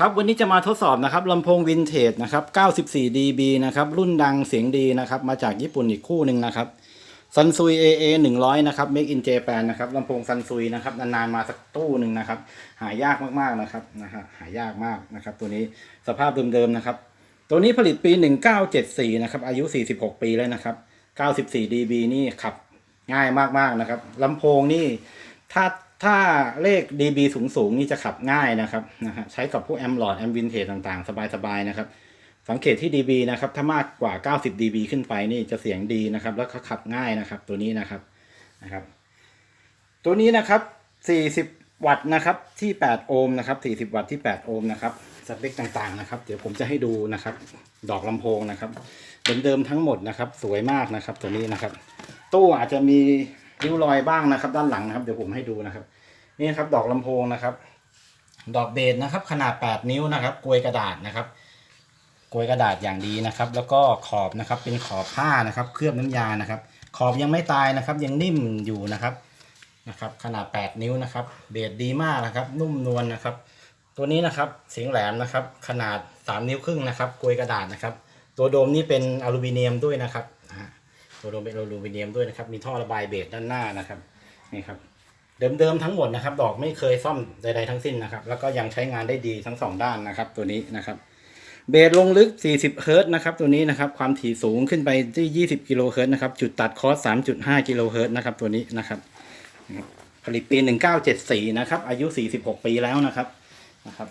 ครับวันนี้จะมาทดสอบนะครับลำโพงวินเทจนะครับ 94 dB นะครับ รุ่นดังเสียงดีนะครับ มาจากญี่ปุ่นอีกคู่หนึ่งนะครับซันซุย AA 100 นะครับ Make in Japan นะครับลำโพงซันซุยนะครับนานๆมาสักตู้หนึ่งนะครับ หายากมากๆนะครับนะฮะหายากมากนะครับ ตัวนี้สภาพเดิมๆนะครับ ตัวนี้ผลิตปี 1974 นะครับ อายุ 46 ปีแล้วนะครับ 94 dB นี่ขับง่ายมากๆนะครับลำโพงนี่ถ้าถ้าเลข dB สูงๆนี่จะขับง่ายนะครับนะฮะใช้กับพวกแอมหลอดแอมวินเทจต่างๆ สบายๆนะครับ สังเกตที่ dB นะครับ ถ้ามากกว่า 90 dB ขึ้นไปนี่จะเสียงดีนะครับ แล้วก็ขับง่ายนะครับ ตัวนี้นะครับนะครับ ตัวนี้นะครับ 40 วัตต์นะครับที่ 8 โอห์มนะครับ 40 วัตต์ที่ 8 โอห์มนะครับสเปคต่างๆนะครับ เดี๋ยวผมจะให้ดูนะครับ ดอกลำโพงนะครับ เดิมๆทั้งหมดนะครับ สวยมากนะครับ ตัวนี้นะครับ ตู้อาจจะมี ริ้วรอยบ้างนะครับ ด้านหลังนะครับเดี๋ยวผมให้ดูนะครับ นี่ครับดอกลำโพงนะครับ ดอกเบสนะครับ ขนาด 8 นิ้วนะครับกลวยกระดาษนะครับกลวยกระดาษอย่างดีนะครับ แล้วก็ขอบนะครับเป็นขอบผ้านะครับ เคลือบน้ำยานะครับ ขอบยังไม่ตายนะครับ ยังนิ่มอยู่นะครับนะครับ ขนาด 8 นิ้วนะครับ เบสดีมากนะครับ นุ่มนวลนะครับ ตัวนี้นะครับเสียงแหลมนะครับ ขนาด 3 นิ้วครึ่งนะครับกลวยกระดาษนะครับ ตัวโดมนี่เป็นอลูมิเนียมด้วยนะครับ ตัวโดมเป็นอลูมิเนียมด้วยนะครับ มีท่อระบายเบสด้านหน้านะครับ นี่ครับ เดิมๆทั้งหมดนะครับ ดอกไม่เคยซ่อมใดๆทั้งสิ้นนะครับ แล้วก็ยังใช้งานได้ดีทั้งสองด้านนะครับ ตัวนี้นะครับ เบสลงลึก 40 เฮิรต์นะครับ ตัวนี้นะครับ ความถี่สูงขึ้นไปที่ 20 กิโลเฮิรต์นะครับ จุดตัดคอส 3.5 กิโลเฮิรต์นะครับ ตัวนี้นะครับ ผลิตปี 1974 นะครับ อายุ 46 ปีแล้วนะครับ นะครับ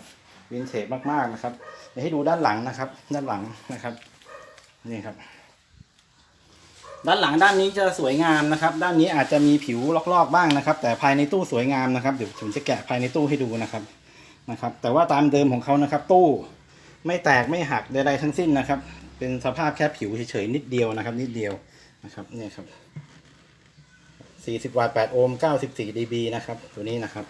วินเทจมากๆนะครับ เดี๋ยวให้ดูด้านหลังนะครับ ด้านหลังนะครับ นี่ครับ ด้านหลังด้านนี้จะสวยงามนะครับ ด้านนี้อาจจะมีผิวลอกๆบ้างนะครับ แต่ภายในตู้สวยงามนะครับเดี๋ยวผมจะแกะภายในตู้ให้ดูนะครับนะครับ แต่ว่าตามเดิมของเขานะครับ ตู้ไม่แตกไม่หักใดๆทั้งสิ้นนะครับ เป็นสภาพแค่ผิวเฉยๆนิดเดียวนะครับ นิดเดียวนะครับเนี่ยครับ 40 วัตต์8โอห์ม94 dB นะครับ ตัวนี้นะครับ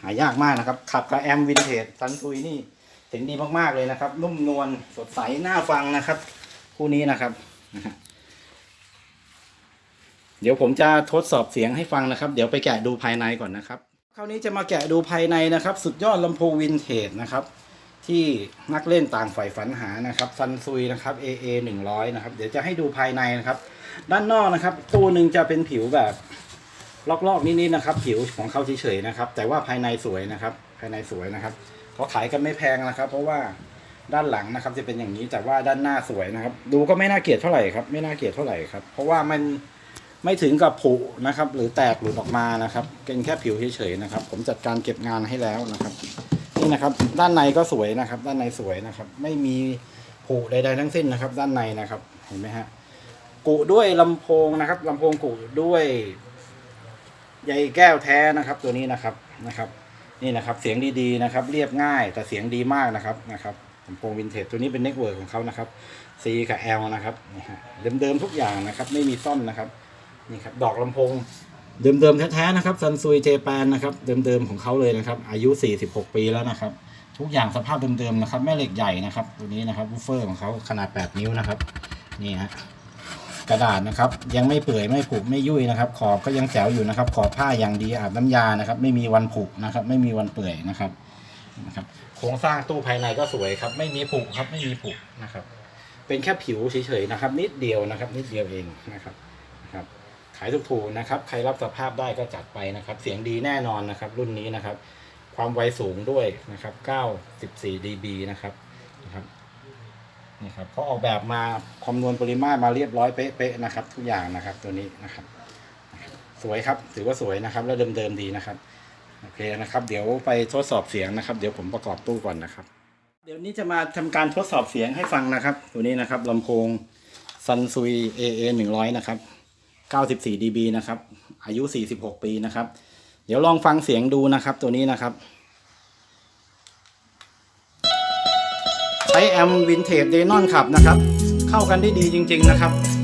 หายากมากนะครับ ขับกับแอมวินเทจซันซุยนี่เสียงดีมากๆเลยนะครับ นุ่มนวลสดใสน่าฟังนะครับ คู่นี้นะครับนะ เดี๋ยวผมจะทดสอบเสียงให้ฟังนะครับ เดี๋ยวไปแกะดูภายในก่อนนะครับ คราวนี้จะมาแกะดูภายในนะครับ สุดยอดลำโพงวินเทจนะครับ ที่นักเล่นต่างฝ่ายฝันหานะครับซันซุยนะครับ AA 100 นะครับ เดี๋ยวจะให้ดูภายในนะครับ ด้านนอกนะครับตู้หนึ่งจะเป็นผิวแบบลอกๆนิดๆนะครับ ผิวของเขาเฉยๆนะครับ แต่ว่าภายในสวยนะครับ ภายในสวยนะครับเขาขายกันไม่แพงนะครับ เพราะว่าด้านหลังนะครับ จะเป็นอย่างนี้แต่ว่าด้านหน้าสวยนะครับ ดูก็ไม่น่าเกลียดเท่าไหร่ครับ ไม่น่าเกลียดเท่าไหร่ครับ เพราะว่ามัน ไม่ถึงกับผุนะครับ หรือแตกหลุดออกมานะครับเป็นแค่ผิวเฉยๆนะครับ ผมจัดการเก็บงานให้แล้วนะครับ นี่นะครับ ด้านในก็สวยนะครับ ด้านในสวยนะครับ ไม่มีผุใดๆทั้งสิ้นนะครับ ด้านในนะครับ เห็นไหมฮะกุด้วยลำโพงนะครับลำโพงกุด้วยใยแก้วแท้นะครับ ตัวนี้นะครับนะครับ นี่นะครับ เสียงดีๆนะครับ เรียบง่ายแต่เสียงดีมากนะครับนะครับลำโพงวินเทจตัวนี้เป็นเน็ตเวิร์กของเขานะครับ C กับ L นะครับเดิมๆทุกอย่างนะครับ ไม่มีซ่อมนะครับ นี่ครับดอกลำโพงเดิมๆแท้ๆนะครับซันซุยเจแปนนะครับเดิมๆของเขาเลยนะครับอายุ 46 ปีแล้วนะครับ ทุกอย่างสภาพเดิมๆนะครับ แม่เหล็กใหญ่นะครับ ตัวนี้นะครับวูฟเฟอร์ของเขาขนาด 8 นิ้วนะครับ นี่ฮะกระดาษนะครับ ยังไม่เปื่อยไม่ผุไม่ยุ่ยนะครับ ขอบก็ยังแจ๋วอยู่นะครับ ขอบผ้าอย่างดีอาบน้ำยานะครับ ไม่มีวันผุนะครับ ไม่มีวันเปื่อยนะครับนะครับ โครงสร้างตู้ภายในก็สวยครับ ไม่มีผุครับไม่มีผุนะครับ เป็นแค่ผิวเฉยๆนะครับ นิดเดียวนะครับ นิดเดียวเองนะครับนะครับ ขายถูกๆนะครับ ใครรับสภาพได้ก็จัดไปนะครับ เสียงดีแน่นอนนะครับ รุ่นนี้นะครับ ความไวสูงด้วยนะครับ 94 dB นะครับนะครับนี่ครับเขาออกแบบมาคำนวณปริมาตรมาเรียบร้อยเป๊ะๆนะครับ ทุกอย่างนะครับตัวนี้นะครับ สวยครับถือว่าสวยนะครับ แล้วเดิมๆดีนะครับโอเคนะครับ เดี๋ยวไปทดสอบเสียงนะครับ เดี๋ยวผมประกอบตู้ก่อนนะครับ เดี๋ยวนี้จะมาทำการทดสอบเสียงให้ฟังนะครับ ตัวนี้นะครับลำโพงซันซุย AA 100 นะครับ 94 dB นะครับ อายุ 46 ปีนะครับ เดี๋ยวลองฟังเสียงดูนะครับตัวนี้นะครับ ใช้แอมวินเทจเดนอนขับนะครับ เข้ากันได้ดีจริง ๆ นะครับ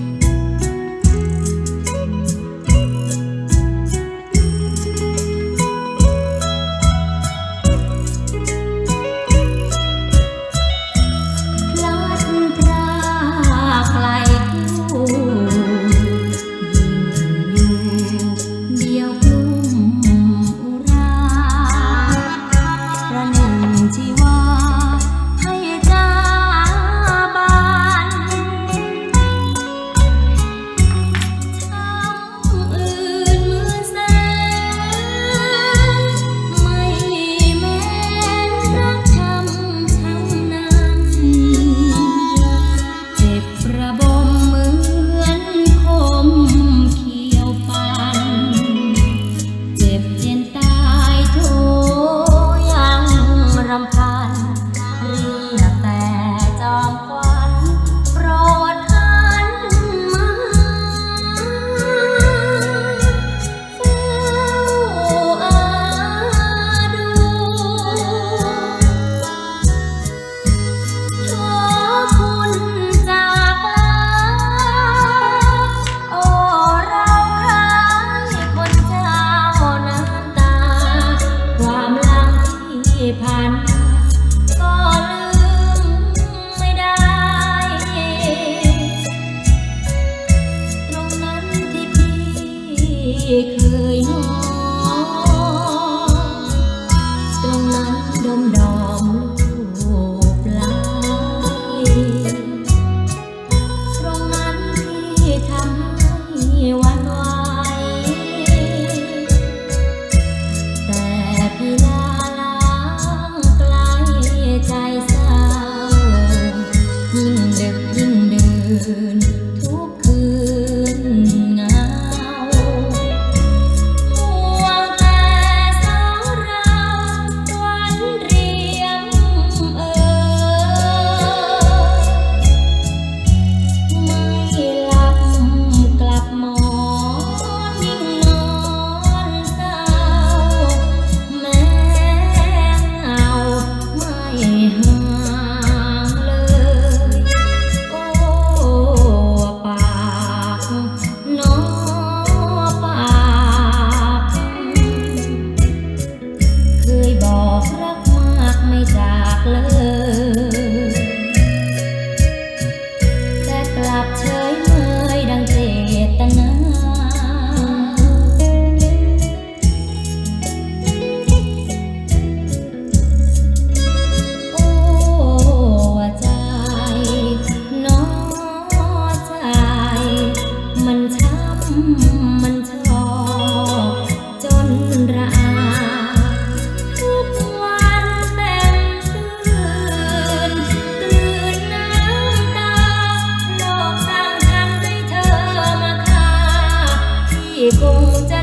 พี่เคยนอ ที่คง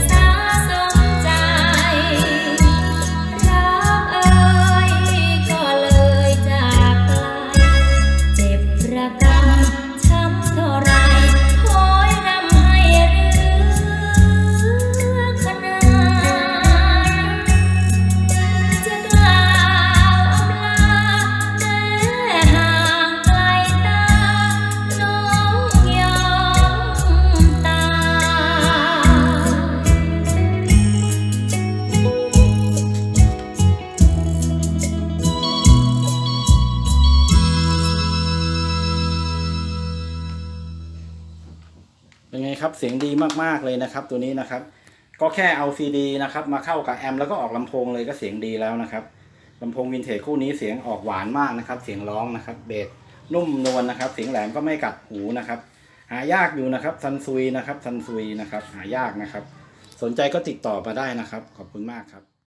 เสียงดีมากๆเลยนะครับ ตัวนี้นะครับ ก็แค่เอาซีดีนะครับ มาเข้ากับแอมแล้วก็ออกลำโพงเลยก็เสียงดีแล้วนะครับลำโพงวินเทจคู่นี้เสียงออกหวานมากนะครับ เสียงร้องนะครับ เบสนุ่มนวลนะครับ เสียงแหลมก็ไม่กัดหูนะครับ หายากอยู่นะครับซันซุยนะครับซันซุยนะครับ หายากนะครับ สนใจก็ติดต่อมาได้นะครับ ขอบคุณมากครับ